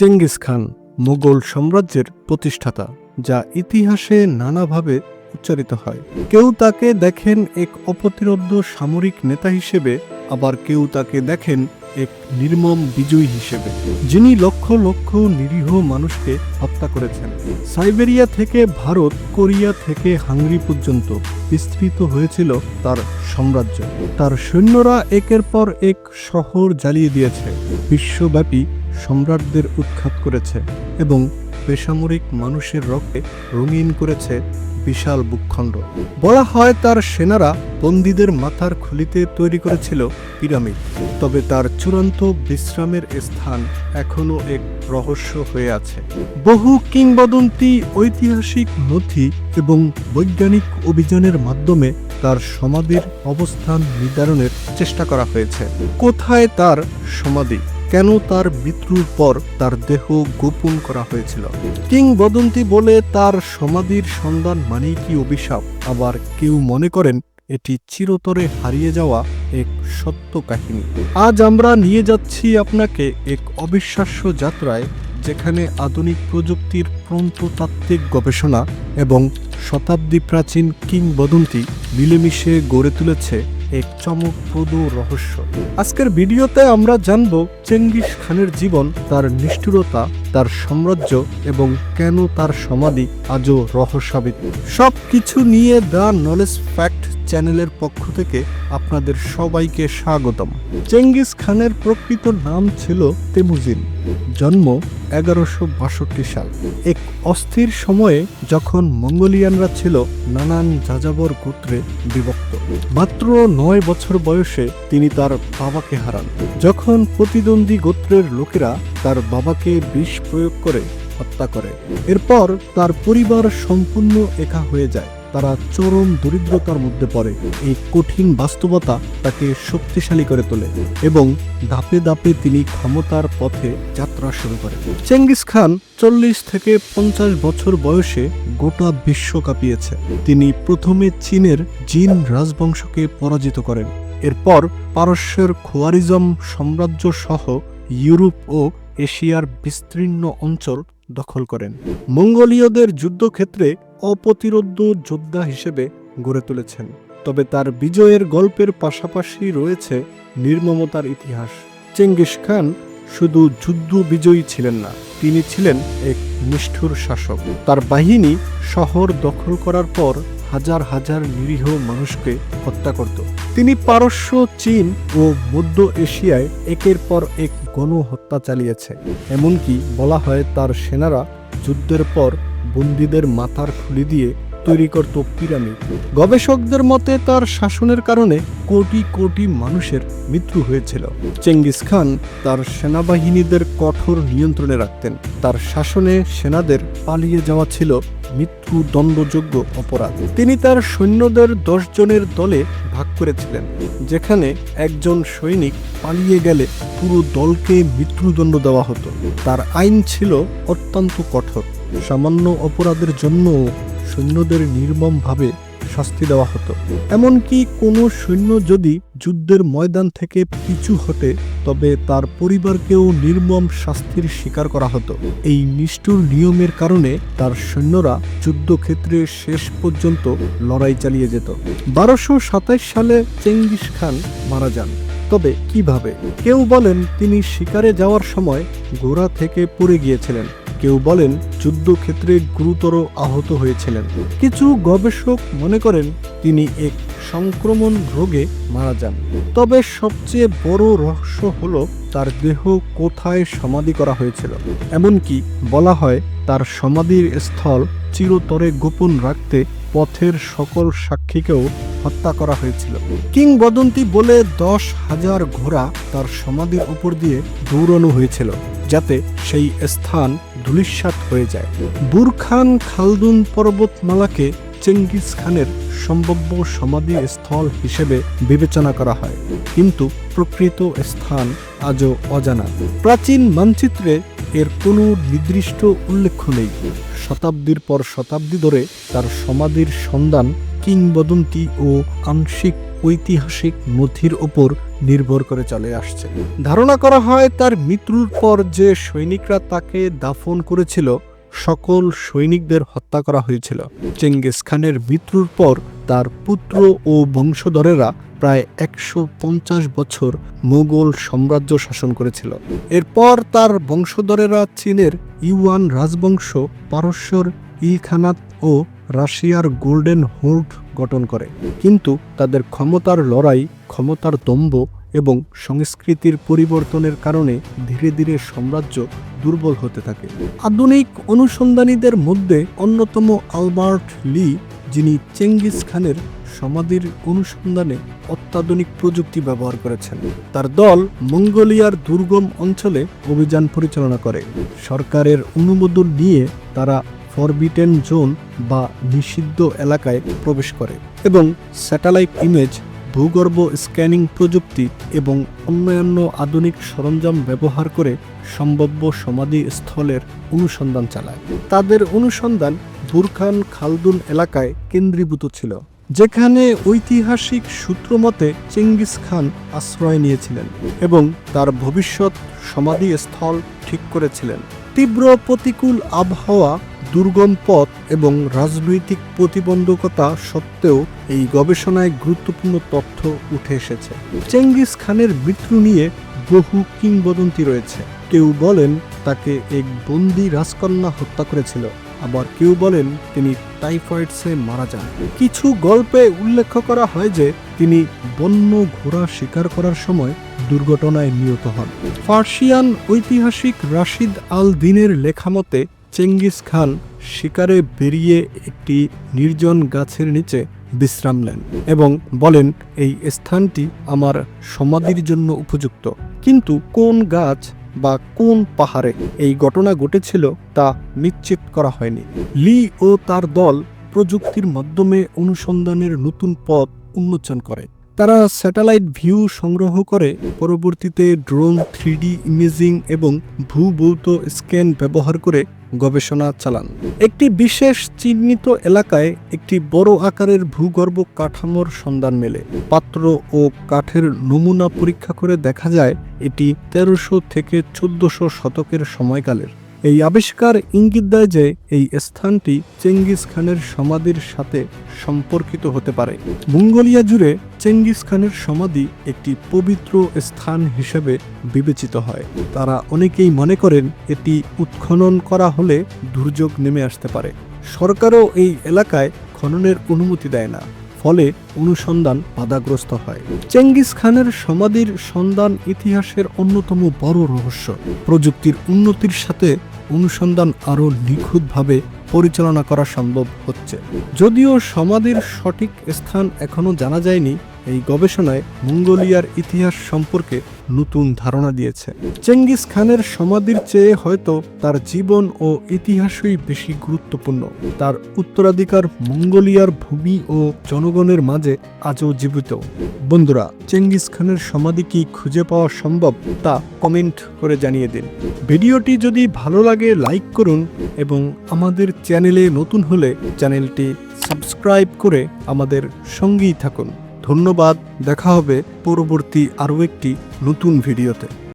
Genghis Khan, Mughal সাম্রাজ্যের প্রতিষ্ঠাতা, যা ইতিহাসে নানাভাবে উচ্চারিত হয়। কেউ তাকে দেখেন এক অপ্রতিরোধ্য সামরিক নেতা হিসেবে, আবার কেউ তাকে দেখেন এক নির্মম বিজয়ী হিসেবে। যিনি লক্ষ লক্ষ নিরীহ মানুষকে হত্যা করেছেন। সাইবেরিয়া থেকে ভারত, কোরিয়া থেকে হাঙ্গরি পর্যন্ত বিস্তৃত হয়েছিল তার সাম্রাজ্য। তার সৈন্যরা একের পর এক শহর জ্বালিয়ে দিয়েছে। বিশ্বব্যাপী সম্রাটদের উৎখাত করেছে এবং বেসামরিক মানুষের রক্তে রঙিন করেছে বিশাল ভূখণ্ড। বলা হয় তার সেনারা বন্দীদের মাথার খুলিতে তৈরি করেছিল পিরামিড, তবে তার চূড়ান্ত বিশ্রামের স্থান এখনও এক রহস্য হয়ে আছে। বহু কিংবদন্তি ঐতিহাসিক নথি এবং বৈজ্ঞানিক অভিযানের মাধ্যমে তার সমাধির অবস্থান নির্ধারণের চেষ্টা করা হয়েছে। কোথায় তার সমাধি? কেন তার মৃত্যুর পর তার দেহ গোপন করা হয়েছিল? কিংবদন্তি বলে তার সমাধির সন্ধান মানেই কি অভিশাপ? আবার কেউ মনে করেন এটি চিরতরে হারিয়ে যাওয়া এক সত্য কাহিনী। আজ আমরা নিয়ে যাচ্ছি আপনাকে এক অবিশ্বাস্য যাত্রায়, যেখানে আধুনিক প্রযুক্তির প্রন্ততাত্ত্বিক গবেষণা এবং শতাব্দী প্রাচীন কিংবদন্তি মিলেমিশে গড়ে তুলেছে এক চমকপ্রদ রহস্য। আজকের ভিডিওতে আমরা জানব চেঙ্গিস খানের জীবন, তার নিষ্ঠুরতা, তার সাম্রাজ্য এবং কেন তার সমাধি আজও রহস্যাবিত। সব কিছু নিয়ে দ্য নলেজ ফ্যাক্ট চ্যানেলের পক্ষ থেকে আপনাদের সবাইকে স্বাগতম। চেঙ্গিস খানের প্রকৃত নাম ছিল তেমুজিন, জন্ম এগারোশো বাষট্টি সাল। এক অস্থির সময়ে যখন মঙ্গোলিয়ানরা ছিল নানান যাযাবর গোত্রে বিভক্ত। মাত্র নয় বছর বয়সে তিনি তার বাবাকে হারান। যখন প্রতিদ্বন্দ্বী গোত্রের লোকেরা তার বাবাকে বিষ প্রয়োগ করে হত্যা করে, এরপর তার পরিবার সম্পূর্ণ একা হয়ে যায়। তারা চরম দরিদ্রতার মধ্যে পড়ে। এই কঠিন বাস্তবতা তাকে শক্তিশালী করে তোলে এবং ধাপে ধাপে তিনি ক্ষমতার পথে যাত্রা শুরু করেন চেঙ্গিস খান চল্লিশ থেকে পঞ্চাশ বছর বয়সে গোটা বিশ্ব কাঁপিয়েছে। তিনি প্রথমে চীনের জিন রাজবংশকে পরাজিত করেন। এরপর পারস্যের খোয়ারিজম সাম্রাজ্য সহ ইউরোপ ও এশিয়ার বিস্তীর্ণ অঞ্চল দখল করেন। মঙ্গোলীয়দের যুদ্ধক্ষেত্রে অপ্রতিরোধ্য যোদ্ধা হিসেবে গড়ে তুলেছেন। তবে তার বিজয়ের গল্পের পাশাপাশি রয়েছে নির্মমতার ইতিহাস। চেঙ্গিস খান শুধু যুদ্ধ বিজয়ী ছিলেন না, তিনি ছিলেন এক নিষ্ঠুর শাসক। তার বাহিনী শহর দখল করার পর হাজার হাজার নিরীহ মানুষকে হত্যা করত। তিনি পারস্য, চীন ও মধ্য এশিয়ায় একের পর এক গণহত্যা চালিয়েছে। এমনকি বলা হয় তার সেনারা যুদ্ধের পর বন্দীদের মাথার খুলি দিয়ে তৈরি করত পিরামিড। গবেষকদের মতে তার শাসনের কারণে কোটি কোটি মানুষের মৃত্যু হয়েছিল। চেঙ্গিস খান তার সেনাবাহিনীদের কঠোর নিয়ন্ত্রণে রাখতেন। তার শাসনে সেনাদের পালিয়ে যাওয়া ছিল মৃত্যু দণ্ডযোগ্য অপরাধ। তিনি তার সৈন্যদের জনের দলে ভাগ করেছিলেন, যেখানে একজন সৈনিক পালিয়ে গেলে পুরো দলকে মৃত্যুদণ্ড দেওয়া হতো। তার আইন ছিল অত্যন্ত কঠোর। সামান্য অপরাধের জন্য সৈন্যদের নির্মমভাবে শাস্তি দেওয়া হতো। এমনকি কোনো সৈন্য যদি যুদ্ধের ময়দান থেকে পিছু হটে, তবে তার পরিবারকেও নির্মম শাস্তির শিকার করা হতো। এই নিষ্ঠুর নিয়মের কারণে তার সৈন্যরা যুদ্ধক্ষেত্রে শেষ পর্যন্ত লড়াই চালিয়ে যেত। বারোশো সালে চেঙ্গিস খান মারা যান। তবে কীভাবে? কেউ বলেন তিনি শিকারে যাওয়ার সময় ঘোড়া থেকে পড়ে গিয়েছিলেন। কেউ বলেন যুদ্ধক্ষেত্রে গুরুতর আহত হয়েছিলেন। কিছু গবেষক মনে করেন তিনি এক সংক্রমণ রোগে মারা যান। তবে সবচেয়ে বড় রহস্য হল তার দেহ কোথায় সমাধি করা হয়েছিল। এমনকি বলা হয় তার সমাধির স্থল চিরতরে গোপন রাখতে পথের সকল সাক্ষীকেও হত্যা করা হয়েছিল। কিংবদন্তি বলে দশ হাজার ঘোড়া তার সমাধির উপর দিয়ে দৌড়ানো হয়েছিল, যাতে সেই স্থান ধুলিস্বাত হয়ে যায়। বুরখান খালদুন পর্বতমালাকে চেঙ্গিস খানের সম্ভাব্য সমাধি স্থল হিসেবে বিবেচনা করা হয়। কিন্তু প্রকৃত স্থান আজও অজানা। প্রাচীন মানচিত্রে এর কোনো নির্দিষ্ট উল্লেখ নেই। শতাব্দীর পর শতাব্দী ধরে তার সমাধির সন্ধান কিংবদন্তি ও আংশিক ঐতিহাসিক নথির ওপর নির্ভর করে চলে আসছে। ধারণা করা হয় তার মৃত্যুর পর যে সৈনিকরা তাকে দাফন করেছিল, সকল সৈনিকদের হত্যা করা হয়েছিল। চেঙ্গিস খানের মৃত্যুর পর তার পুত্র ও বংশধরেরা প্রায় একশো পঞ্চাশ বছর মোগল সাম্রাজ্য শাসন করেছিল। এরপর তার বংশধরেরা চীনের ইউয়ান রাজবংশ, পারস্যর ইলখানাত ও রাশিয়ার গোল্ডেন হোর্ড গঠন করে। কিন্তু তাদের ক্ষমতার লড়াই, ক্ষমতার দম্ভ এবং সংস্কৃতির পরিবর্তনের কারণে ধীরে ধীরে সাম্রাজ্য দুর্বল হতে থাকে। আধুনিক অনুসন্ধানীদের মধ্যে অন্যতম আলবার্ট লি, যিনি চেঙ্গিস খানের সমাধির অনুসন্ধানে অত্যাধুনিক প্রযুক্তি ব্যবহার করেছেন। তার দল মঙ্গোলিয়ার দুর্গম অঞ্চলে অভিযান পরিচালনা করে। সরকারের অনুমোদন নিয়ে তারা ফরবিটেন জোন বা নিষিদ্ধ এলাকায় প্রবেশ করে এবং স্যাটেলাইট ইমেজ, ভূগর্ভ স্ক্যানিং প্রযুক্তি এবং অন্যান্য আধুনিক সরঞ্জাম ব্যবহার করে সম্ভাব্য সমাধি স্থলের অনুসন্ধান চালায়। তাদের অনুসন্ধান বুরখান খালদুন এলাকায় কেন্দ্রীভূত ছিল, যেখানে ঐতিহাসিক সূত্র মতে চেঙ্গিস খান আশ্রয় নিয়েছিলেন এবং তার ভবিষ্যৎ সমাধি স্থল ঠিক করেছিলেন। তীব্র প্রতিকূল আবহাওয়া, দুর্গম পথ এবং রাজনৈতিক প্রতিবন্ধকতা সত্ত্বেও এই গবেষণায় গুরুত্বপূর্ণ তথ্য উঠে এসেছে। চেঙ্গিস খানের মৃত্যু নিয়ে বহু কিংবদন্তি রয়েছে। কেউ বলেন তাকে এক বন্দি রাজকন্যা হত্যা করেছিল। আবার কেউ বলেন তিনি টাইফয়েডসে মারা যান। কিছু গল্পে উল্লেখ করা হয় যে তিনি বন্য ঘোড়া শিকার করার সময় দুর্ঘটনায় নিহত হন। ফার্সিয়ান ঐতিহাসিক রাশিদ আল দিনের লেখামতে চেঙ্গিস খান শিকারে বেরিয়ে একটি নির্জন গাছের নিচে বিশ্রাম নেন এবং বলেন, এই স্থানটি আমার সমাধির জন্য উপযুক্ত। কিন্তু কোন গাছ বা কোন পাহাড়ে এই ঘটনা ঘটেছিল তা নিশ্চিত করা হয়নি। লি ও তার দল প্রযুক্তির মাধ্যমে অনুসন্ধানের নতুন পথ উন্মোচন করে। তারা স্যাটেলাইট ভিউ সংগ্রহ করে, পরবর্তীতে ড্রোন থ্রিডি ইমেজিং এবং ভূভৌত স্ক্যান ব্যবহার করে গবেষণা চালান। একটি বিশেষ চিহ্নিত এলাকায় একটি বড় আকারের ভূগর্ভ কাঠামোর সন্ধান মেলে। পাত্র ও কাঠের নমুনা পরীক্ষা করে দেখা যায়, এটি তেরোশো থেকে চোদ্দশো শতকের সময়কালের। এই আবিষ্কার ইঙ্গিত দেয় যে, এই স্থানটি চেঙ্গিস খানের সমাধির সাথে সম্পর্কিত হতে পারে। মঙ্গোলিয়া জুড়ে চেঙ্গিস খানের সমাধি একটি পবিত্র স্থান হিসেবে বিবেচিত হয়। তারা অনেকেই মনে করেন এটি উৎখনন করা হলে দুর্যোগ নেমে আসতে পারে। সরকারও এই এলাকায় খননের অনুমতি দেয় না, ফলে অনুসন্ধান বাধাগ্রস্ত হয়। চেঙ্গিস খানের সমাধির সন্ধান ইতিহাসের অন্যতম বড় রহস্য। প্রযুক্তির উন্নতির সাথে অনুসন্ধান আরও নিখুঁতভাবে পরিচালনা করা সম্ভব হচ্ছে। যদিও সমাধির সঠিক স্থান এখনও জানা যায়নি এই গবেষণায় মঙ্গোলিয়ার ইতিহাস সম্পর্কে নতুন ধারণা দিয়েছে। চেঙ্গিস খানের সমাধির চেয়ে হয়তো তার জীবন ও ইতিহাসই বেশি গুরুত্বপূর্ণ। তার উত্তরাধিকার মঙ্গোলিয়ার ভূমি ও জনগণের মাঝে আজও জীবিত। বন্ধুরা, চেঙ্গিস খানের সমাধি কি খুঁজে পাওয়া সম্ভব তা কমেন্ট করে জানিয়ে দিন। ভিডিওটি যদি ভালো লাগে লাইক করুন এবং আমাদের চ্যানেলে নতুন হলে চ্যানেলটি সাবস্ক্রাইব করে আমাদের সঙ্গেই থাকুন। ধন্যবাদ দেখা হবে পরবর্তী আরও একটি নতুন ভিডিওতে।